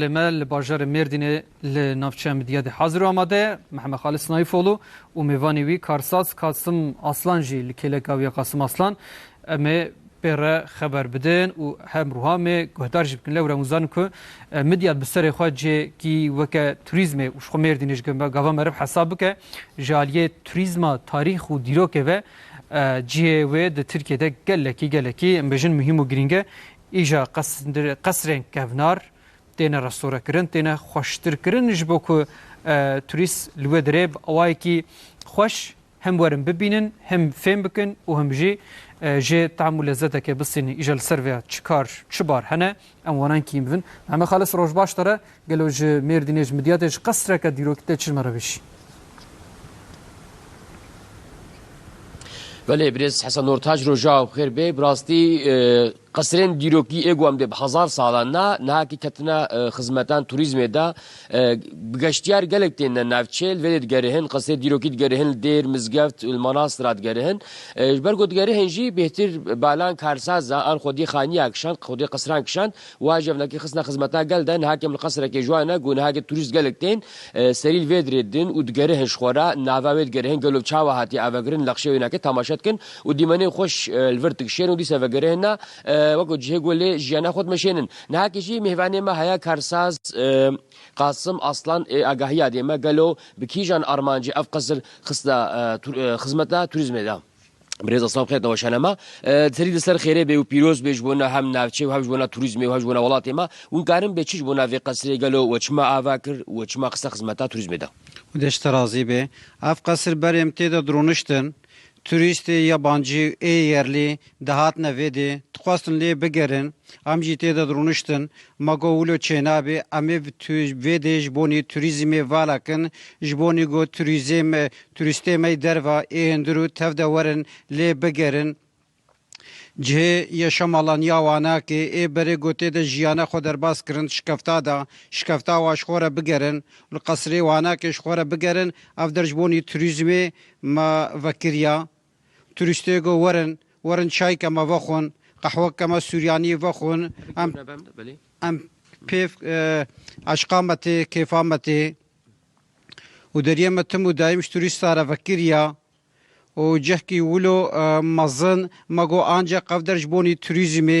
لما لباجار مردینه لنافچه مدیاد حاضر آماده محمد خالص نایفولو و میوانی وی کارساز قاسم اصلان جی لکیله گاوی قاسم اصلان اما بره خبر بدن و هم روها می گهدار جی بکن لورا موزان که مدیاد بسر خواهد جی کی وکا توریزم و شخو مردینش گمبا گاوا مرب حساب که جالیه توریزم تاریخ و دیروکه و جیه و د ترکیه ده گلکی گلکی ام بجن مهم و گرینگه ایجا قصرین کهونار تێنە ڕستۆرەکردن تێنە خۆشترکردنش بۆ کو توریست لوێ درێب ئەوایەکی خۆش هەم وەرن ببینن هەم فێم بکن و هەمژێ ژێ تام و لەزەتەکە بسینی ئیژەل سەرێ چکار چبار هەنە ئەم وانانکی بن ئەمە خالص ڕۆژ باشتەرە گەلۆ ژ مێردینێژ مدیاتێش قەسرەکە دیرۆکتە چمەڕەویشی بله برز حسن نورتاج رو جاو خیر به براستی قصرین دیروکی ایگو هم ده هزار سالان نه نه کی کتنا خدمتان توریزم ده بگشتیار گلک تین نافچل و دگرهن قصر دیروکی دگرهن دیر مزگفت المناصرات دگرهن برگو دگرهن جی بهتر بالان کارساز ان خودی خانی اکشان خودی قصران کشان واجب نکی خصنا خدمتا گل ده حاکم القصر کی جوانا گون هاگه توریست گلک تین سریل ودردن و دگرهن شخورا ناوا ودگرهن گلوب چاوا هاتی اوگرن لخشه وینکه تماشات کن و دیمنه خوش الورتک شین و دیسه وگرهن وەکو جێگو لێ ژیانە خۆت مەشێنن ناکیشی میهوانێمە هەیە کارساز قاسم ئاسلان ئاگاهیا دێمە گەلۆ بکیژان ئارمانجی ئەف قەزر خستە خزمەتە توریزمێدا. برێز ئەسلام خێتەوە شانەمە سەری لەسەر خێرێ بێ و پیرۆز بێژ بۆە هەم ناوچێ و هەش بۆە توریزمی و هەش بۆە وڵاتێمە ونکارم بێ چیش بۆ ناوێ قەسرێ گەلۆ وەچمە ئاوا کرد وەچمە قسە خزمەتا توریزمێدا. ودشت رازی به اف قصر بریم تیدا درونشتن توریست yabancı ê yerlî dihatine vêdê dixwastin lê bigerin em jî têde dirûniştin mago wilo çênabê em ê vêdê ji bonî turîzmê valakin ji bonî got turîzm turîstê me derva ê hindir û tev de werin lê bigerin. Cihê yeşemalaniya wanakê ê berê gotê de jiyana xwe derbas kirin şikefta da şikefta wa ji xwe re bigerin. Li qesrê wanakê ji xwe re bigerin ev der ji bonî turîzmê me vekiriya turistê go werin werin çayke me vexwin qehweke me Suryanî vexwin em em pêv eşqa me tê kêfa me tê û deriyê me tim û daîm ji turîsta re vekiriya û cehkî wilo mezin me got ancak ev der ji bonî turîzmê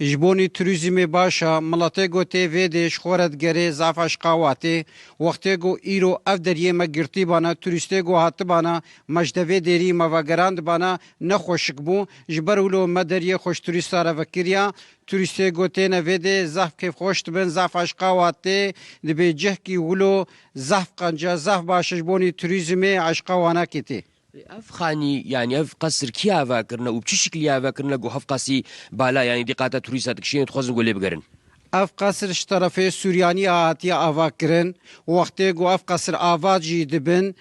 ji bonî turîzmê başa miletê gotê vê dê ji xwe digerê zafa şqawatê wextê got îro ev deriyê me girtî bana turîstê got hatibana me ji devê derî me vegeran dibana nexweşik bû. Ji ber wilo me deriyê xweş turîsta re vekiriya turîstê gotêne vê dê zaf kêf xweş dibin zafa şqawatê dibê cehkî wilo zaf qenca zaf baş ji bonî turîzmê eşqa wanakê tê اف خاني يعني اف قصر كي افا كرنا وبشي شكل افا كرنا جو هف قاسي بالا يعني دي قاتا توريسات كشين تخوزن قولي بقرن. اف قصر ji terefê Suryanî hatiye ava kirin wextê got ev qesir ava jî dibin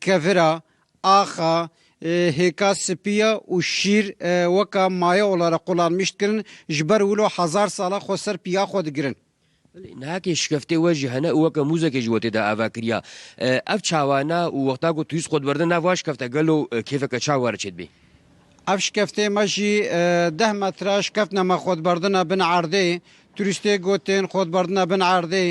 kevira axa hêka spiya û şîr weka maye olara qulanmış kirin ji ber wilo hezar sala xwe ser piya xwe نهاکێ شکفتێ وەژی هەنە وەکە موزەکە ژوەتێدا ئاواکریا ئەف چاوانە و وەختا و تویست خۆتبەردە ناواش کەفتە گەل و کێفەکە چاوەرچێت بێ ev şkeftê me jî deh metra şkefne me xwedberdina bin erdê turîstê gotên xwedberdina bin erdê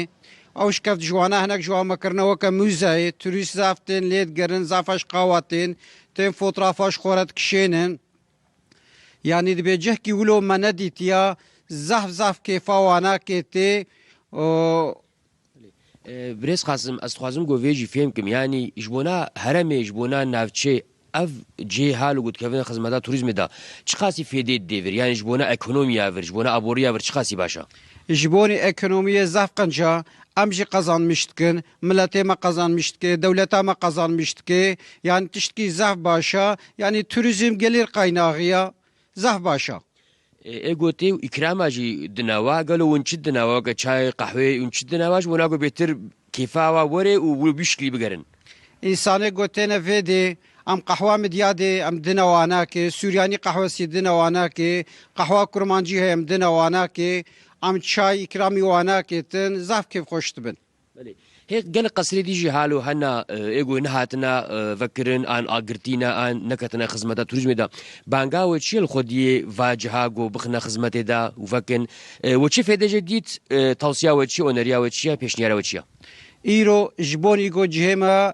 ew şkeft jwana hinek ji wan mekirine weke müzeyê turîst zaftên lê digerin zafa ji qawatên tên fotoğrafa ji xwe re dikişênin yanî dibe cehkî wilo me nedîtiya zaf zaf kêfa wanakê tê برێز قاسم ئەستخوازم گۆڤێژی فێمکم ینی ژبوونا هەرەمێ ژبوونا ناوچێ ئەف جێ هاال و گوتکەون خزمەتا توریزمدا چ قاسی فێدێت دێور یانی ژبوونا ئەکۆنۆمیا ور ژبوونا ئابۆریا ور چ قاسی باشە ji bonî ekonomiye zaf qenca em jî qezanmişdikin milletê me qezanmişdike dewleta me qezanmişdike yani tiştkî zaf başa yani turizm gelêr qaynaxiya zaf başa ئێگوتێ و ئیکراماژی دناوا گەلو ونچ دناواکە چای قەحوێ ونچ دناواش بۆ ناگو بێتر کیفاوا وەرێ و بوو بیشکلی بگەرن. ئینسانێ گوتێنە vêdê em qehwa midyadê em dina nakê Suryanî qehwesî dina nakê qehwa kurmancî heye em dina nakê em çay îkramî wanakê tin zaf kêf xweş dibin هيك قال قصري ديجي حالو هنا ايغو نهاتنا فكرن ان اگرتينا ان نكتنا خدمتا توريزم دا بانغا وچي الخودي واجها جو بخنا خدمت دا وفكن وچي فيدج ديت توصيه وچي اونريا وچي پیشنيارا وچي ایرو جبونی گو جهما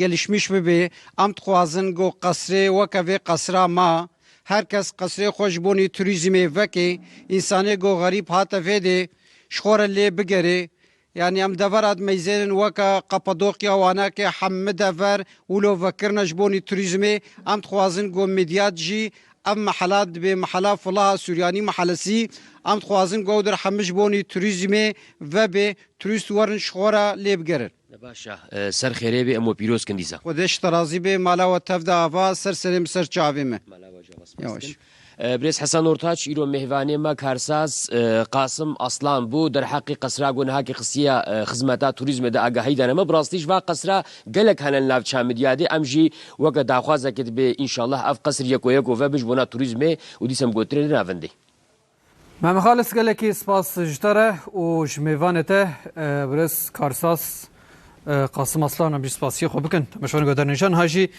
gelişmiş ببه. ام تخوازن گو قصره وکوه قصره ما. هر کس قصره خوش بونی توریزمی وکی انسانی گو غریب هاته ویده شخور لی بگره. يعني ام دفرات ميزين وكا یعنی ئەم دەڤات مەیزێنن وەکە قەپەدۆقی ئەواناکێ حەممە دەڤەر ولۆڤەکردنەش بۆنی توریزمێ ئەم خوازن گۆ میدیاتژی ئەم مەحلات بێ مەحلا فڵا سووریانی مەحەلسی ئەم خوازن گۆ دەر حەمش بۆنی توریزمێ ڤە بێ توریست وەرن شخۆرە لێبگەرن. باشە سەر خێرێ بێ ئەمە پیرۆزکن دیزە خۆدەش تەازی بێ مالاوە تەفدا ئاوا سەر سرم سەر چاوێمە. بريس حسن نورتاج ايرو مهواني ما كارساز قاسم اصلان بو در حقي قصرا گون هاكي خصيا خدمتا توريزم دا اگاهي دانا ما براستيش وا قصرا گلك هنن لاف چامديادي امجي وقا داخوازا كت به ان شاء الله اف قصر يكو يكو فبج بونا توريزم وديسم گوتري نافندي محمد خالص گلکی سپاس جتره و جمیوانته برس کارساس قاسم اصلان هم سپاسی خوب بکن مشون گذر نشان هاجی